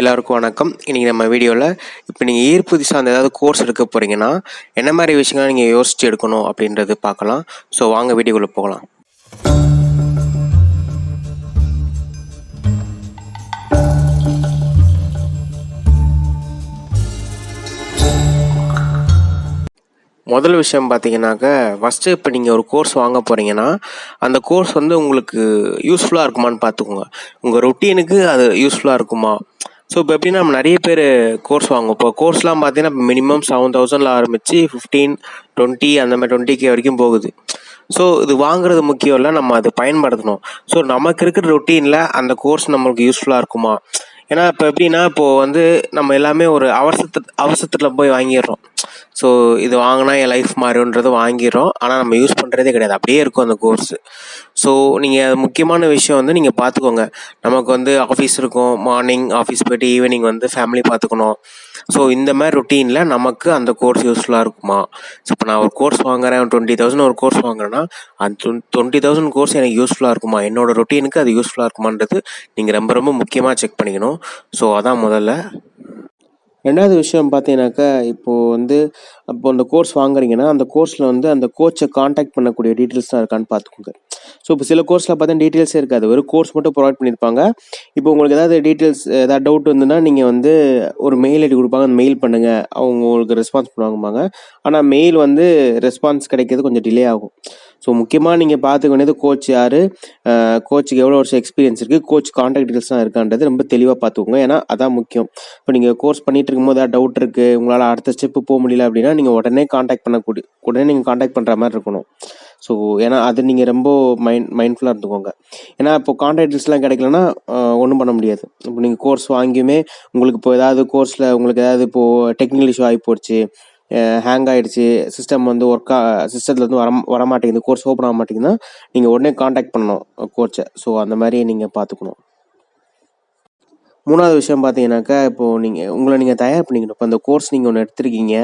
எல்லாருக்கும் வணக்கம். இன்றைக்கி நம்ம வீடியோவில் இப்போ நீங்கள் ஈர்ப்பு சார்ந்த ஏதாவது கோர்ஸ் எடுக்க போகிறீங்கன்னா என்ன மாதிரி விஷயங்கள் நீங்கள் யோசித்து எடுக்கணும் அப்படின்றது பார்க்கலாம். ஸோ வாங்க வீடியோக்குள்ளே போகலாம். முதல் விஷயம் பார்த்தீங்கன்னாக்க ஃபஸ்ட்டு இப்போ நீங்கள் ஒரு கோர்ஸ் வாங்க போகிறீங்கன்னா அந்த கோர்ஸ் வந்து உங்களுக்கு யூஸ்ஃபுல்லாக இருக்குமான்னு பார்த்துக்கோங்க. உங்கள் ரொட்டீனுக்கு அது யூஸ்ஃபுல்லாக இருக்குமா? ஸோ இப்போ எப்படின்னா நம்ம நிறைய பேர் கோர்ஸ் வாங்குவோம். இப்போ கோர்ஸ்லாம் பார்த்தீங்கன்னா மினிமம் செவன் தௌசண்டில் ஆரம்பித்து ஃபிஃப்டீன் டுவெண்ட்டி அந்த மாதிரி டுவெண்ட்டி கே வரைக்கும் போகுது. ஸோ இது வாங்குறது முக்கியம் இல்லை நம்ம அதை பயன்படுத்தணும். ஸோ நமக்கு இருக்கிற ரொட்டீனில் அந்த கோர்ஸ் நம்மளுக்கு யூஸ்ஃபுல்லாக இருக்குமா? ஏன்னா இப்போ எப்படின்னா இப்போது வந்து நம்ம எல்லாமே ஒரு அவசரத்து அவசரத்தில் போய் வாங்கிடுறோம். ஸோ இது வாங்கினா என் லைஃப் மாறின்றது வாங்கிடுறோம். ஆனால் நம்ம யூஸ் பண்ணுறதே கிடையாது. அப்படியே இருக்கும் அந்த கோர்ஸு ஸோ நீங்கள் முக்கியமான விஷயம் வந்து நீங்கள் பார்த்துக்கோங்க நமக்கு வந்து ஆஃபீஸ் இருக்கும். மார்னிங் ஆஃபீஸ் போய்ட்டு ஈவினிங் வந்து ஃபேமிலி பார்த்துக்கணும் ஸோ இந்த மாதிரி ருட்டீனில் நமக்கு அந்த கோர்ஸ் யூஸ்ஃபுல்லாக இருக்குமா? ஸோ இப்போ நான் ஒரு கோர்ஸ் வாங்குறேன். டுவெண்ட்டி தௌசண்ட் ஒரு கோர்ஸ் வாங்குறேன்னா அந்த டுவெண்ட்டி தௌசண்ட் கோர்ஸ் எனக்கு யூஸ்ஃபுல்லாக இருக்குமா? என்னோட ரொட்டீனுக்கு அது யூஸ்ஃபுல்லாக இருக்குமான்றது நீங்கள் ரொம்ப ரொம்ப முக்கியமாக செக் பண்ணிக்கணும். ஸோ அதான் முதல்ல. ரெண்டாவது விஷயம் பார்த்தீங்கன்னாக்கா இப்போது வந்து அப்போ அந்த கோர்ஸ் வாங்குறீங்கன்னா அந்த கோர்ஸில் வந்து அந்த கோச்சை காண்டாக்ட் பண்ணக்கூடிய டீட்டெயில்ஸ்லாம் இருக்கான்னு பார்த்துக்கோங்க ஸோ இப்போ சில கோர்ஸில் பார்த்தா டீட்டெயில்ஸே இருக்காது. ஒரு கோர்ஸ் மட்டும் ப்ரொவைட் பண்ணியிருப்பாங்க. இப்போ உங்களுக்கு ஏதாவது டீட்டெயில்ஸ் ஏதாவது டவுட் வந்துன்னா நீங்கள் வந்து ஒரு மெயில் ஐடி கொடுப்பாங்க. அந்த மெயில் பண்ணுங்கள் அவங்க உங்களுக்கு ரெஸ்பான்ஸ் பண்ணுவாங்கம்பாங்க. ஆனால் மெயில் வந்து ரெஸ்பான்ஸ் கிடைக்கிறது கொஞ்சம் டிலே ஆகும். ஸோ முக்கியமாக நீங்கள் பார்த்துக்க வேண்டியது கோச் யார்? கோச்சுக்கு எவ்வளோ வருஷம் எக்ஸ்பீரியன்ஸ் இருக்குது கோச் கான்டாக்ட் டீட்டெயில்ஸ்லாம் இருக்கான்றது ரொம்ப தெளிவாக பார்த்துக்கோங்க. ஏன்னா அதான் முக்கியம். இப்போ நீங்கள் கோர்ஸ் பண்ணிட்டு இருக்கும்போது ஏதாவது டவுட் இருக்குது உங்களால் அடுத்த ஸ்டெப்பு போக முடியல அப்படின்னா நீங்கள் உடனே காண்டாக்ட் பண்ணக்கூடிய உடனே நீங்கள் காண்டாக்ட் பண்ணுற மாதிரி இருக்கணும். ஸோ ஏன்னா அது நீங்கள் ரொம்ப மைண்ட் மைண்ட்ஃபுல்லாக இருந்துக்கோங்க. ஏன்னா இப்போ கான்டாக்ட்ஸ்லாம் கிடைக்கலன்னா ஒன்றும் பண்ண முடியாது. இப்போ நீங்கள் கோர்ஸ் வாங்கியுமே உங்களுக்கு இப்போ ஏதாவது கோர்ஸில் உங்களுக்கு ஏதாவது இப்போது டெக்னிக்கல் இஷ்யூ ஆகி போச்சு ஹேங் ஆகிடுச்சு சிஸ்டம் வந்து ஒர்க்கா சிஸ்டத்தில் வந்து வர வரமாட்டேங்குது கோர்ஸ் ஓப்பன் ஆக மாட்டேங்குதுன்னா நீங்கள் உடனே காண்டாக்ட் பண்ணணும் கோச்சை ஸோ அந்த மாதிரி நீங்கள் பார்த்துக்கணும். மூணாவது விஷயம் பார்த்தீங்கன்னாக்கா இப்போது நீங்கள் உங்களை நீங்கள் தயார் பண்ணிக்கணும். இப்போ அந்த கோர்ஸ் நீங்கள் ஒன்று எடுத்திருக்கீங்க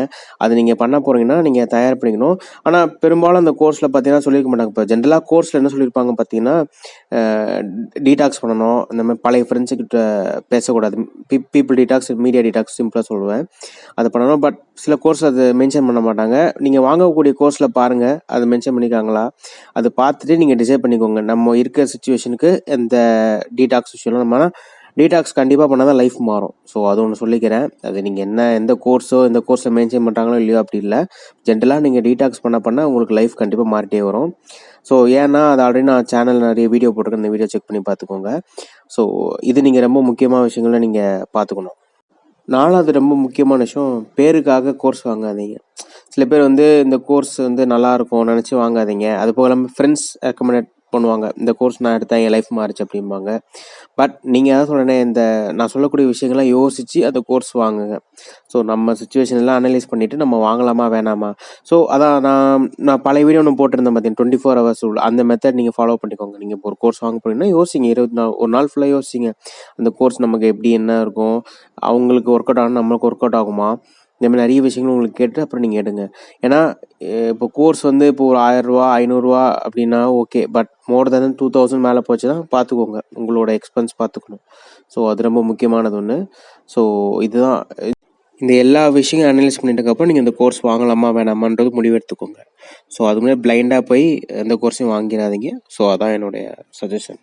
அதை நீங்கள் பண்ண போகிறீங்கன்னா நீங்கள் தயார் பண்ணிக்கணும். ஆனால் பெரும்பாலும் அந்த கோர்ஸில் பார்த்தீங்கன்னா சொல்லியிருக்க மாட்டாங்க. இப்போ ஜென்ரலாக கோர்ஸில் என்ன சொல்லியிருப்பாங்க பார்த்தீங்கன்னா டீடாக்ஸ் பண்ணணும். இந்த மாதிரி பழைய ஃப்ரெண்ட்ஸுக்கிட்ட பேசக்கூடாது. பீ பீப்புள் டீடாக்ஸ் மீடியா டீடாக்ஸ் சிம்பிளாக சொல்லுவேன். அதை பண்ணணும். பட் சில கோர்ஸ் அது மென்ஷன் பண்ண மாட்டாங்க. நீங்கள் வாங்கக்கூடிய கோர்ஸில் பாருங்கள் அது மென்ஷன் பண்ணிக்காங்களா? அது பார்த்துட்டு நீங்கள் டிசைட் பண்ணிக்கோங்க. நம்ம இருக்கிற சுச்சுவேஷனுக்கு எந்த டீடாக்ஸ் விஷயம்லாம் நம்ம டீடாக்ஸ் கண்டிப்பாக பண்ணால் தான் லைஃப் மாறும். ஸோ அது ஒன்று சொல்லிக்கிறேன். அது நீங்கள் என்ன எந்த கோர்ஸோ எந்த கோர்ஸை மெயின்டைன் பண்ணுறாங்களோ இல்லையோ அப்படி இல்லை. ஜென்ரலாக நீங்கள் டீடாக்ஸ் பண்ண பண்ணால் உங்களுக்கு லைஃப் கண்டிப்பாக மாறிட்டே வரும். ஸோ ஏன்னா அது ஆல்ரெடி நான் சேனல் நிறைய வீடியோ போட்டிருக்கேன். இந்த வீடியோ செக் பண்ணி பார்த்துக்கோங்க. ஸோ இது நீங்கள் ரொம்ப முக்கியமான விஷயங்களை நீங்கள் பார்த்துக்கணும். நாலாவது ரொம்ப முக்கியமான விஷயம் பேருக்காக கோர்ஸ் வாங்காதீங்க. சில பேர் வந்து இந்த கோர்ஸ் வந்து நல்லா இருக்கும் நினச்சி வாங்காதீங்க. அது போக இல்லாமல் ஃப்ரெண்ட்ஸ் ரெக்கமெண்டட் பண்ணுவாங்க. இந்த கோர்ஸ் நான் எடுத்தேன் என் லைஃப் மாறிச்சு அப்படிம்பாங்க. பட் நீங்கள் எதாவது சொல்கிறேன் இந்த நான் சொல்லக்கூடிய விஷயங்கள்லாம் யோசித்து அந்த கோர்ஸ் வாங்குங்க. ஸோ நம்ம சுச்சுவேஷன் எல்லாம் அனலைஸ் பண்ணிவிட்டு நம்ம வாங்கலாமா வேணாமா? ஸோ அதான் நான் நான் பழைய வீடியோ ஒன்று போட்டிருந்தேன் பார்த்தீங்கன்னா டுவெண்ட்டி ஃபோர் ஹவர்ஸ் உள்ள அந்த மெத்தட் நீங்கள் ஃபாலோ பண்ணிக்கோங்க. நீங்கள் இப்போ ஒரு கோர்ஸ் வாங்க போனீங்கன்னா யோசிங்க. இருபத்தி நாள் ஒரு நாள் ஃபுல்லாக யோசிங்க. அந்த கோர்ஸ் நமக்கு எப்படி என்ன இருக்கும்? அவங்களுக்கு ஒர்க் அவுட் ஆனால் நம்மளுக்கு ஒர்க் அவுட் ஆகுமா? இந்த மாதிரி நிறைய விஷயங்கள் உங்களுக்கு கேட்டு அப்புறம் நீங்கள் எடுங்க. ஏன்னா இப்போ கோர்ஸ் வந்து இப்போ ஒரு ஆயிரரூவா ஐநூறுரூவா அப்படின்னா okay but more than two thousand மேலே போச்சுன்னா பார்த்துக்கோங்க உங்களோட எக்ஸ்பென்ஸ் பார்த்துக்கணும் ஸோ அது ரொம்ப முக்கியமானது ஒன்று ஸோ இதுதான். இந்த எல்லா விஷயங்களும் அனலைஸ் பண்ணிட்டதுக்கப்புறம் நீங்கள் இந்த கோர்ஸ் வாங்கலாமா வேணாமான்றது முடிவு எடுத்துக்கோங்க. ஸோ அது மாதிரி பிளைண்டாக போய் எந்த கோர்ஸையும் வாங்கிடாதீங்க ஸோ அதான் என்னுடைய சஜஷன்